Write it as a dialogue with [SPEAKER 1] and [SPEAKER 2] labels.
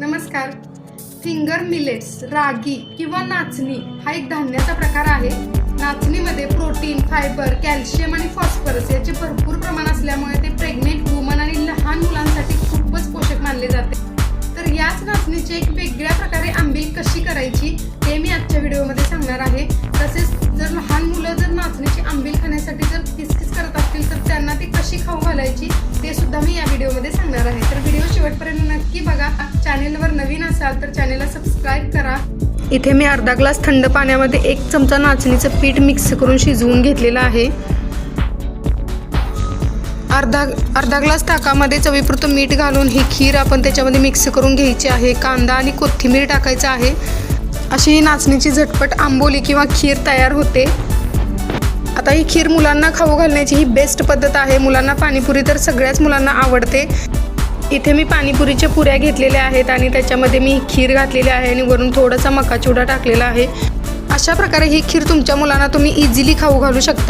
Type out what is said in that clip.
[SPEAKER 1] नमस्कार. Finger millets रागी किंवा नाचणी हा एक धान्याचा प्रकार आहे. नाचणीमध्ये प्रोटीन फायबर कॅल्शियम आणि फॉस्फरस याचे भरपूर प्रमाण असल्यामुळे ते प्रेग्नेंट वुमन आणि लहान मुलांसाठी खूपच पोषक मानले जाते. तर याच नाचणीची एक वेगळ्या प्रकारे आंबील कशी करायची ते मी आजच्या व्हिडिओमध्ये सांगणार आहे. तसेच जर लहान मुलं जर शेवटपर्यंत नक्की बघा. चॅनेलवर नवीन असाल तर चॅनेलला सबस्क्राईब करा. इथे मी अर्धा ग्लास थंड पाण्यामध्ये एक चमचा नाचणीचं पीठ मिक्स करून शिजवून घेतलेलं आहे. अर्धा अर्धा ग्लास ताकामध्ये चवीपुरतं मीठ घालून ही खीर आपण त्याच्यामध्ये मिक्स करून घ्यायची आहे. कांदा आणि कोथिंबीर टाकायचं आहे. अशी ही नाचणीची झटपट आंबोली किंवा खीर तयार होते. आता ही खीर मुलांना खाऊ घालण्याची ही बेस्ट पद्धत आहे. मुलांना पाणीपुरी तर सगळ्याच मुलांना आवडते. इथे मी पाणीपुरीच्या पुऱ्या घेतलेल्या आहेत आणि त्याच्यामध्ये मी खीर घातलेली आहे आणि वरून थोडासा मका चिवडा टाकलेला आहे. अशा प्रकारे ही खीर तुमच्या मुलांना तुम्ही इझिली खाऊ घालू शकता.